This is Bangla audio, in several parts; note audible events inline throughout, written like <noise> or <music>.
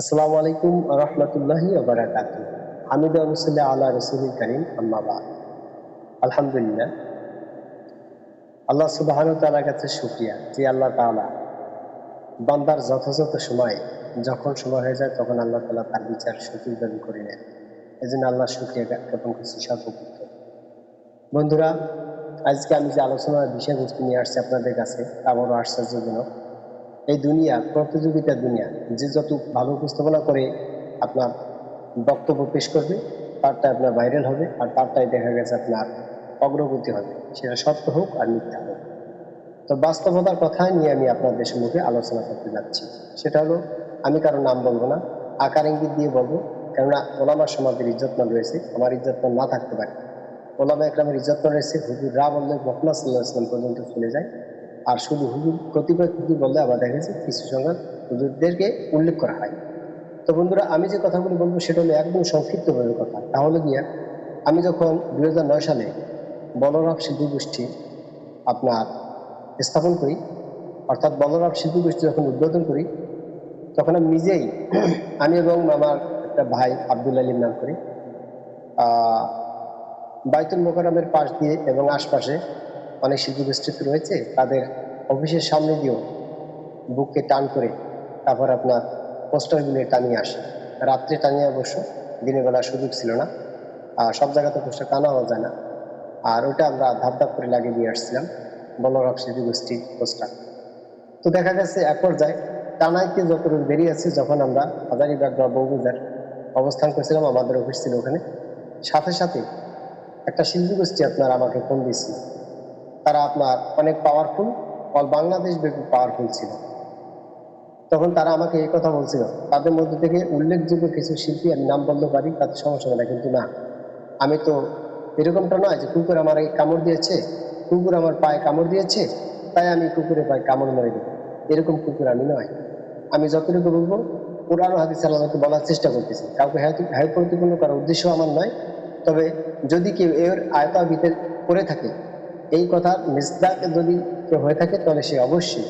আসসালামু আলাইকুম রহমতুল্লাহি আল্লাহ রসুল করিম আম্মাবাদ আলহামদুলিল্লাহ। আল্লাহ তালার কাছে যে আল্লাহ তালা বান্দার যথাযথ সময় যখন সময় হয়ে যায় তখন আল্লাহ তালা তার বিচার দাবি করে নেন। এই জন্য আল্লাহ শুক্রিয়া জ্ঞাপন করছি সর্বপুত্র বন্ধুরা, আজকে আমি যে আলোচনার বিষয়বস্তু নিয়ে আসছি আপনাদের কাছে বড় আশ্চর্যজনক। এই দুনিয়া প্রতিযোগিতার দুনিয়া, যে যত ভালো উপস্থাপনা করে আপনার বক্তব্য পেশ করবে, তারটা আপনার ভাইরাল হবে আর তারটাই দেখা গেছে আপনার অগ্রগতি হবে। সেটা সত্য হোক আর মিথ্যা হোক। তো বাস্তবতার কথা নিয়ে আমি আপনাদের সম্মুখে আলোচনা করতে যাচ্ছি। সেটা হলো, আমি কারও নাম বলব না, আকার ইঙ্গিত দিয়ে বলব, কেননা ওলামার সমাজের ইজ্জতমান রয়েছে, আমার ইজ্জতমান না থাকতে পারে। ওলামা একরামের ইজ্জতমান রয়েছে, হুজুর রা বললে মোহাম্মদ সাল্লাহ ইসলাম পর্যন্ত চলে যায়। আর শুধু হুজুর কতিপয় হুজুর বললে আবার দেখা গেছে কিছু সংখ্যক হুজুরদেরকে উল্লেখ করা হয়। তো বন্ধুরা, আমি যে কথাগুলি বলব সেটা হলো একদম সংক্ষিপ্তভাবে কথা। তাহলে গিয়া আমি যখন দু হাজার নয় সালে বলরাম শিল্পী গোষ্ঠী আপনার স্থাপন করি, অর্থাৎ বলরাম শিল্পী গোষ্ঠী যখন উদ্বোধন করি, তখন আমি নিজেই <clears throat> আমি এবং আমার একটা ভাই আব্দুল আলীর নাম করি। বাইতুল মোকারমের পাশ দিয়ে এবং আশপাশে অনেক শিল্পী গোষ্ঠী রয়েছে, তাদের অফিসের সামনে দিয়েও বুককে টান করে তারপর আপনার পোস্টারগুলো টানিয়ে আসে। রাত্রে টানিয়ে অবশ্য দিনের বেলা সুযোগ ছিল না। আর সব জায়গাতে পোস্টার টানাও যায় না। আর ওটা আমরা ধাপ ধাপ করে লাগিয়ে দিয়ে আসছিলাম বলরাম শিল্পী গোষ্ঠীর পোস্টার। তো দেখা গেছে এক পর্যায়ে টানাইতে যতটুকু বেরিয়ে আছে, যখন আমরা হাজারিবাগ বা বৌবাজার অবস্থান করছিলাম, আমাদের অফিস ছিল ওখানে। সাথে সাথে একটা শিল্পী গোষ্ঠী আপনার আমাকে ফোন দিয়েছিল। তারা আপনার অনেক পাওয়ারফুল অল বাংলাদেশ ব্যাপী পাওয়ারফুল ছিল। তখন তারা আমাকে এই কথা বলছিল। তাদের মধ্যে থেকে উল্লেখযোগ্য কিছু শিল্পী আমি নাম বলতে পারি, তাদের সমস্যা হবে না কিন্তু না। আমি তো এরকমটা নয় যে কুকুর আমার এই কামড় দিয়েছে, কুকুর আমার পায়ে কামড় দিয়েছে, তাই আমি কুকুরের পায়ে কামড় মেরে দেবো। এরকম কুকুর আমি নয়। আমি যতটুকু বলব পুরানো হাদিস আমাকে বলার চেষ্টা করতেছি। কাউকে হ্যাঁ প্রতিপূর্ণ করার উদ্দেশ্য আমার নয়, তবে যদি কেউ এর আয়তা ভিতরে করে থাকে এই কথার মিসদাক যদি কেউ হয়ে থাকে, তাহলে সে অবশ্যই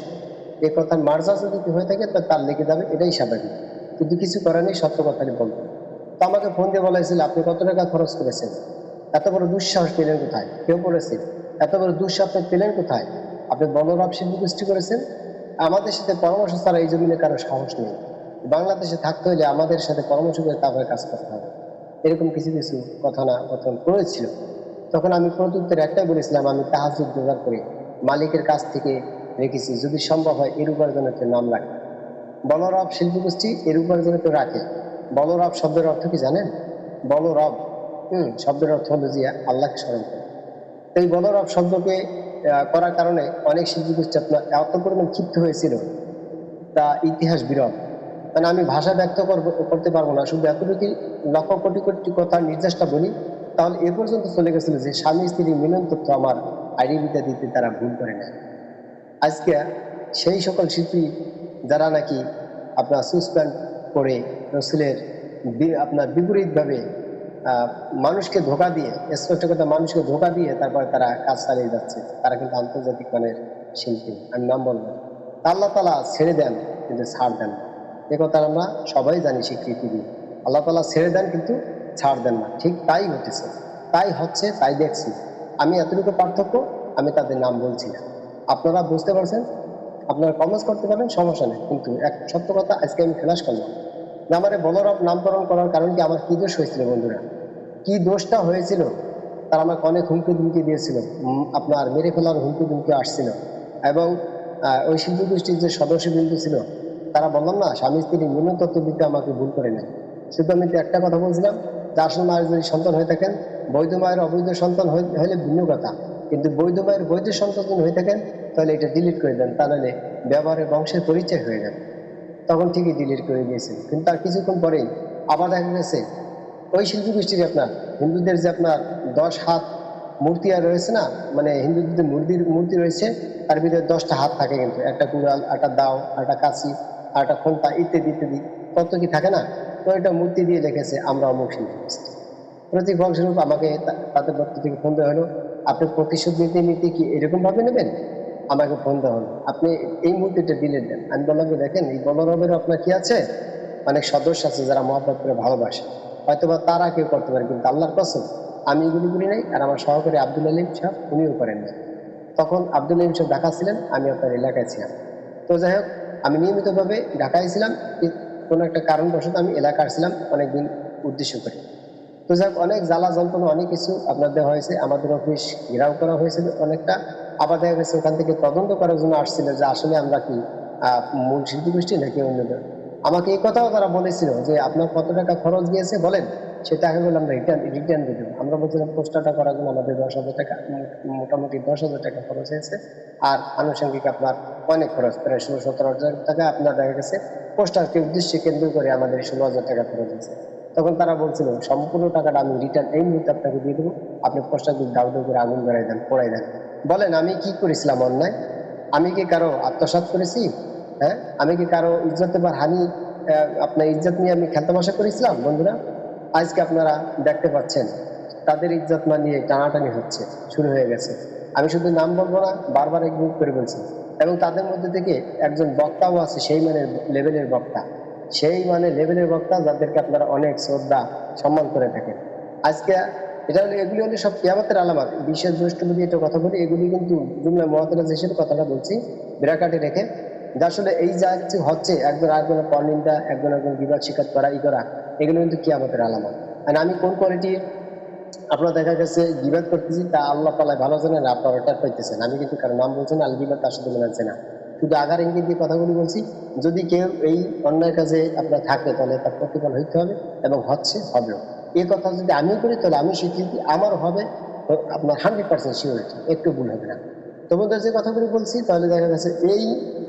এই কথার মার্জা যদি কেউ হয়ে থাকে তার লেগে যাবে, এটাই স্বাভাবিক। কিন্তু কিছু করার নেই, সত্য কথাই বলব। তো আমাকে ফোন দিয়ে বলা হয়েছিল, আপনি কত টাকা খরচ করেছেন? এত বড় দুঃসাহস পেলেন কোথায়? কেউ বলেছে, এত বড় দুঃসাহস পেলেন কোথায়? আপনি বলরাম শিল্পী গোষ্ঠী করেছেন? আমাদের সাথে পরামর্শ ছাড়া এই জমিনে কারও সাহস নেই। বাংলাদেশে থাকতে হলে আমাদের সাথে পরামর্শ করে তারপরে কাজ করতে হবে। এরকম কিছু কিছু কথা না, কথন করেছিল। তখন আমি প্রত্যুত্তরে একটাই বলেছিলাম, আমি তাহাজুদ জোগাড় করে মালিকের কাছ থেকে রেখেছি, যদি সম্ভব হয় এর উপার্জনের নাম রাখে। বলরব শিল্পী গোষ্ঠী এর উপার্জনে তো রাখে। বলরব শব্দের অর্থ কি জানেন? বলরব, হুম, শব্দের অর্থ হলো যে আল্লাহকে স্মরণ করে। এই বলরব শব্দকে করার কারণে অনেক শিল্পী গোষ্ঠী আপনার এত পরিমাণ ক্ষিপ্ত হয়েছিল। তা ইতিহাস বিরল। মানে আমি ভাষা ব্যক্ত করব- করতে পারব না। শুধু এতটুকু লক্ষ কোটি কোটি কথা নির্দেশটা বলি তাহলে এ পর্যন্ত চলে গেছিল যে স্বামী স্ত্রী মিলন তথ্য আমার আইডেন্টিটা দিতে তারা ভুল করে নেয়। আজকে সেই সকল শিল্পী যারা নাকি আপনার সুসপ্যান্ড করে রসুলের আপনার বিপরীতভাবে মানুষকে ধোকা দিয়ে স্পষ্ট কথা মানুষকে ধোকা দিয়ে তারপরে তারা কাজ চালিয়ে যাচ্ছে। তারা কিন্তু আন্তর্জাতিক মানের শিল্পী। আমি নাম বলব না। আল্লাহ তালা ছেড়ে দেন, কিন্তু ছাড় দেন না। এ কথা আমরা সবাই জানি স্বীকৃতি দিই আল্লাহ তালা ছেড়ে দেন, কিন্তু ছাড় দেন না। ঠিক তাই ঘটেছে তাই হচ্ছে, তাই দেখছি। আমি এতটুকু পার্থক্য, আমি তাদের নাম বলছি না। আপনারা বুঝতে পারছেন? আপনারা কমেন্টস করতে পারেন, সমস্যা নেই। কিন্তু এক সত্য কথা, আজকে আমি ফেলাস করলাম। যে আমার এই নামকরণ করার কারণ কি? আমার কি দোষ হয়েছিল বন্ধুরা? কি দোষটা হয়েছিল? তারা আমাকে অনেক হুমকি ধুমকি দিয়েছিল। আপনার মেরে ফেলার হুমকি ধুমকি আসছিল। এবং ওই শিল্পী গোষ্ঠীর যে সদস্যবৃন্দ ছিল, তারা বললাম না, স্বামী স্ত্রীর দিতে আমাকে ভুল করে নেয় শুধু আমি একটা কথা বলছিলাম যে আসল মায়ের যদি সন্তান হয়ে থাকেন বৈধ মায়ের অবৈধ সন্তান হইলে ভিন্ন কথা। কিন্তু বৈধ মায়ের বৈধ সন্তান হয়ে থাকেন, তাহলে এটা ডিলিট করে দেন তাহলে ব্যবহারের বংশের পরিচয় হয়ে যাবে। তখন ঠিকই ডিলিট করে দিয়েছেন। কিন্তু তার কিছুক্ষণ পরেই আবার দেখা গেছে, ওই শিল্পী গোষ্ঠীর আপনার, হিন্দুদের যে আপনার দশ হাত মূর্তি আর রয়েছে না মানে হিন্দুদের মূর্তির, মূর্তি রয়েছে, তার ভিতরে দশটা হাত থাকে কিন্তু। একটা কুড়াল, একটা দাও, একটা কাশি একটা খন্তা ইত্যাদি ইত্যাদি। কত কি থাকে না তো এটা মূর্তি দিয়ে লিখেছে আমরা অমুক শিল্পী ফলস্বরূপ আমাকে তাদের পক্ষ থেকে ফোন দেওয়া হলো, আপনি প্রতিশোধ নিতে নিতে কি এরকম ভাবে নেবেন? আমাকে ফোন দেওয়া হলো, আপনি এই মূর্তিটা ডিলেট দেন। আমি বললাম দেখেন, এই বলরবের আপনার কি আছে? অনেক সদস্য আছে যারা মহব্বত করে ভালোবাসে। হয়তো বা তারা কেউ করতে পারে, কিন্তু আল্লাহর কসম, আমি এগুলি করি নাই আর আমার সহকারী আব্দুল আলিম সাহেব উনিও করেন না তখন আব্দুল আলিম সাহেব ঢাকা ছিলেন, আমি আপনার এলাকায় ছিলাম। তো যাই হোক, আমি নিয়মিতভাবে ঢাকায় ছিলাম কোনো একটা কারণবশত আমি এলাকার ছিলাম অনেকদিন উদ্দেশ্য করে। তো যাই অনেক জ্বালা যন্ত্রণা, অনেক কিছু আপনার দেওয়া হয়েছে, আমাদের অফিস ঘেরাও করা হয়েছিল অনেকটা। আবার দেখা গেছে ওখান থেকে তদন্ত করার জন্য আসছিল যে আসলে আমরা কি মূল শিল্পী গোষ্ঠী নাকি অন্যদের আমাকে এই কথাও তারা বলেছিল যে আপনার কত টাকা খরচ গিয়েছে বলেন সে টাকাগুলো আমরা রিটার্ন রিটার্ন দেবো। আমরা বলছিলাম, পোস্টারটা করার জন্য আমাদের দশ হাজার টাকা মোটামুটি দশ হাজার টাকা খরচ হয়েছে। আর আনুষঙ্গিক আপনার অনেক খরচ, প্রায় ষোলো সতেরো হাজার টাকা আপনার দেখা গেছে পোস্টারকে উদ্দেশ্যে কেন্দ্র করে আমাদের ষোলো হাজার টাকা খরচ হয়েছে। তখন তারা বলছিল, সম্পূর্ণ টাকাটা আমি রিটার্ন এই মুহূর্তে আপনাকে দিয়ে দেবো। আপনি পোস্টারগুলো দাউ দাউ করে আগুন ধরাই দেন পোড়াই দেন। বলেন, আমি কি করেছিলাম অন্যায়? আমি কি কারও আত্মসাৎ করেছি? হ্যাঁ? আমি কি কারও ইজ্জতে বা হানি আপনার ইজ্জত নিয়ে আমি খেলতামাশা করেছিলাম, বন্ধুরা? আজকে আপনারা দেখতে পাচ্ছেন, তাদের ইজ্জত না নিয়ে টানাটানি হচ্ছে, শুরু হয়ে গেছে। আমি শুধু নাম বলব না, বারবার গ্রুপ করে বলছি এবং তাদের মধ্যে থেকে একজন বক্তাও আছে, সেই মানের লেভেলের বক্তা। সেই মানে লেভেলের বক্তা যাদেরকে আপনারা অনেক শ্রদ্ধা, সম্মান করে থাকেন। আজকে এটা হলো, এগুলি হলো সব কিয়ামতের আলামত। বিশেষ দ্রষ্টপতি এটা কথা বলি, এগুলি কিন্তু জুমলা মহাতরাজ কথাটা বলছি, বিরাকাটে রেখে। যে আসলে এই যা কিছু হচ্ছে, একজন আরেকজনের পরনিন্দা, একজন একজন বিবাদ শিকার করা, ই করা, এগুলো কিন্তু কেয়ামতের আলামত। আর আমি কোন কোয়ালিটির আপনার দেখা গেছে গিবাদ করতেছি, তা আল্লাহ তালা ভালো জানেন, আপনারা ওটা পাইতেছেন। আমি কিন্তু কারও নাম বলছি না আল গিবাদ তার সাথে মেলাচ্ছে না। শুধু আগার ইঙ্গিত দিয়ে কথাগুলি বলছি, যদি কেউ এই অন্যায় কাজে আপনার থাকে, তাহলে তার প্রতিফল হইতে হবে এবং হচ্ছে, হবেও। এই কথা যদি আমিও করি, তাহলে আমি স্বীকৃতি আমার হবে, আপনার হান্ড্রেড পার্সেন্ট শিওরিটি, একটু ভুল হবে না। তোমাদের যে কথাগুলি বলছি, তাহলে দেখা গেছে এই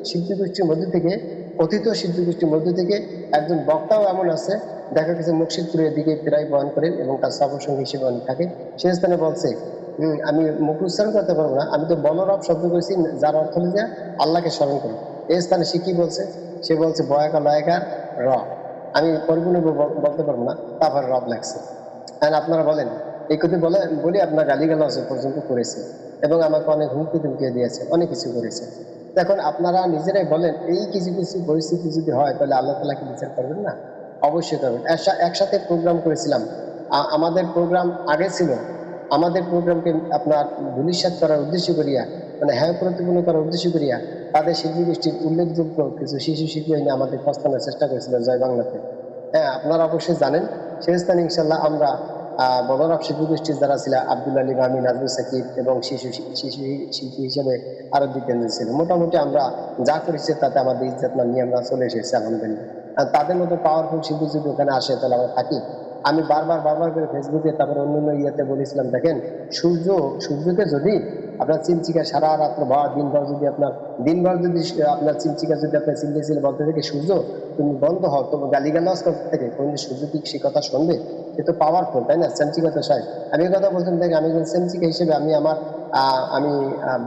শিল্পী গোষ্ঠীর মধ্যে থেকে, কথিত শিল্পী গোষ্ঠীর মধ্যে থেকে একজন বক্তাও এমন আছে দেখা গেছে মুর্শিদপুরের দিকে প্রায় বহন করেন এবং তার সঙ্গী হিসেবে অনেক থাকে। সে স্থানে বলছে আমি মুখ উচ্চারণ করতে পারব না। আমি তো বলরব শব্দ করেছি, যার অর্থ হলো যে আল্লাহকে স্মরণ করি। এই স্থানে সে কি বলছে? সে বলছে, বয়াকা লয়াকার র আমি পরিপূর্ণ বলতে পারব না, তারপর রব লাগছে আর আপনারা বলেন, এই কথা বলে বলে আপনার গালিগালাজ পর্যন্ত করেছে এবং আমাকে অনেক হুমকি ধুমকি দিয়েছে, অনেক কিছু করেছে। এখন আপনারা নিজেরাই বলেন, এই কিছু কিছু পরিস্থিতি যদি হয়, তাহলে আল্লাহ তালা কি বিচার করবেন না? অবশ্যই করবেন। একসা- একসাথে প্রোগ্রাম করেছিলাম। আমাদের প্রোগ্রাম আগে ছিল। আমাদের প্রোগ্রামকে আপনার ভবিষ্যৎ করার উদ্দেশ্য করিয়া মানে হ্যাঁ প্রতিপন্ন করার উদ্দেশ্য করিয়া, তাদের শিল্পী গোষ্ঠীর উল্লেখযোগ্য কিছু শিশু শিল্পী এনে আমাদের প্রস্তানের চেষ্টা করেছিল জয় বাংলাতে। হ্যাঁ আপনারা অবশ্যই জানেন, সেই স্থানে ইনশাল্লাহ আমরা বলরাম শিল্পী গোষ্ঠীর যারা ছিল, আব্দুল আলী মামি নাজরুল সাকিব এবং শিশু শিশু শিল্পী হিসেবে আরও দ্বিতীয় ছিল মোটামুটি আমরা যা করেছি তাতে আমাদের ইজ্জত নিয়ে আমরা চলে এসেছি, আলহামদুলিল্লাহ। তাদের মতো পাওয়ারফুল শিল্পী যদি ওখানে আসে, তাহলে আমরা থাকি। আমি বারবার বারবার করে ফেসবুকে তারপর অন্যান্য ইয়েতে বলেছিলাম, দেখেন, সূর্য, সূর্যকে যদি আপনার চিমচিকা সারা রাত্র ভর দিনভর যদি আপনার, দিনভর যদি আপনার চিমচিকা যদি আপনার চিল্লে চিল্লে বলতে থাকে, সূর্য তুমি বন্ধ হও তোমার গালিগালাজ করতে থেকে। কোনদিন সূর্য কি সে কথা শুনবে? সে তো পাওয়ারফুল তাই না? সেমচিকা তো সাহেব আমি কথা বলতাম দেখে, আমি একজন সেমচিকা হিসেবে আমি আমার আমি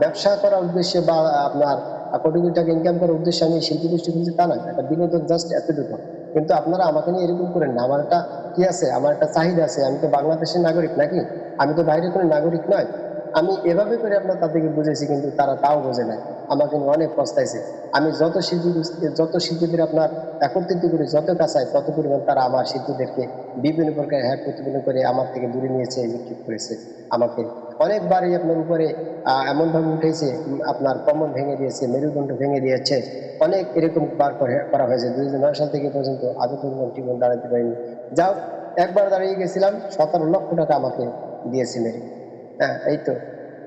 ব্যবসা করার উদ্দেশ্যে বা, আপনার কোটি কোটি টাকা ইনকাম করার উদ্দেশ্যে আমি শিল্পী গোষ্ঠী খুঁজছি তা না একটা বিনোদন জাস্ট এতটুকু কিন্তু আপনারা আমাকে নিয়ে এরকম করেন না। আমার একটা কি আছে? আমার একটা চাহিদা আছে। আমি তো বাংলাদেশের নাগরিক নাকি? আমি তো বাইরের কোনো নাগরিক নয়। আমি এভাবে করে আপনার তাদেরকে বুঝেছি কিন্তু তারা তাও বোঝে না আমাকে অনেক পস্তাইছে। আমি যত শিল্পী যত শিল্পীদের আপনার একত্রিত করে যত কাছায় তত পরিমাণ তারা আমার শিল্পীদেরকে বিভিন্ন প্রকার হ্যাঁ প্রতিফলন করে আমার থেকে দূরে নিয়েছে নিক্ষেপ করেছে। আমাকে অনেকবারই আপনার উপরে এমনভাবে উঠেছে আপনার কমন ভেঙে দিয়েছে, মেরুদণ্ড ভেঙে দিয়েছে। অনেক এরকম বার করে- হয়েছে। দুই হাজার নয় সাল থেকে পর্যন্ত আজও ঠিক মতো দাঁড়াতে পারিনি। যাও একবার দাঁড়িয়ে গেছিলাম, সতেরো লক্ষ টাকা আমাকে দিয়েছে হ্যাঁ এই তো।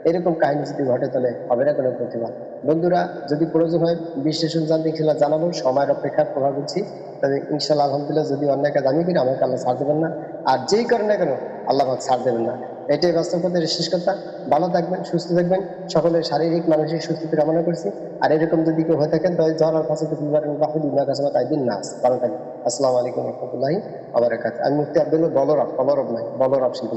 এরকম কাহিনী যদি ঘটে তাহলে হবে না কোনো প্রতিবাদ। বন্ধুরা, যদি প্রয়োজন হয় বিশ্লেষণ জানতে খেলা জানাব, সময়ের অপেক্ষা প্রভাব দিচ্ছি তবে ইনশাল্লাহ আলহামদুলিল্লাহ, যদি অন্যায় কাজ আমি করি আমাকে আল্লাহ ছাড় দেবেন না। আর যেই করেন না কেন, আল্লাহ ছাড় দেবেন না। এটাই বাস্তব কথা শেষ কথা। ভালো থাকবেন, সুস্থ থাকবেন। সকলের শারীরিক, মানসিক সুস্থতা কামনা করছি। আর এরকম যদি কেউ হয়ে থাকেন তাহলে আর কাছে তাই দিন নাস। ভালো থাকবেন। আসসালামু আলাইকুম রহমতুল্লাহি আবার আমি মুফতি আব্দুল বলরব বলরব নাই বলরব শিল্পী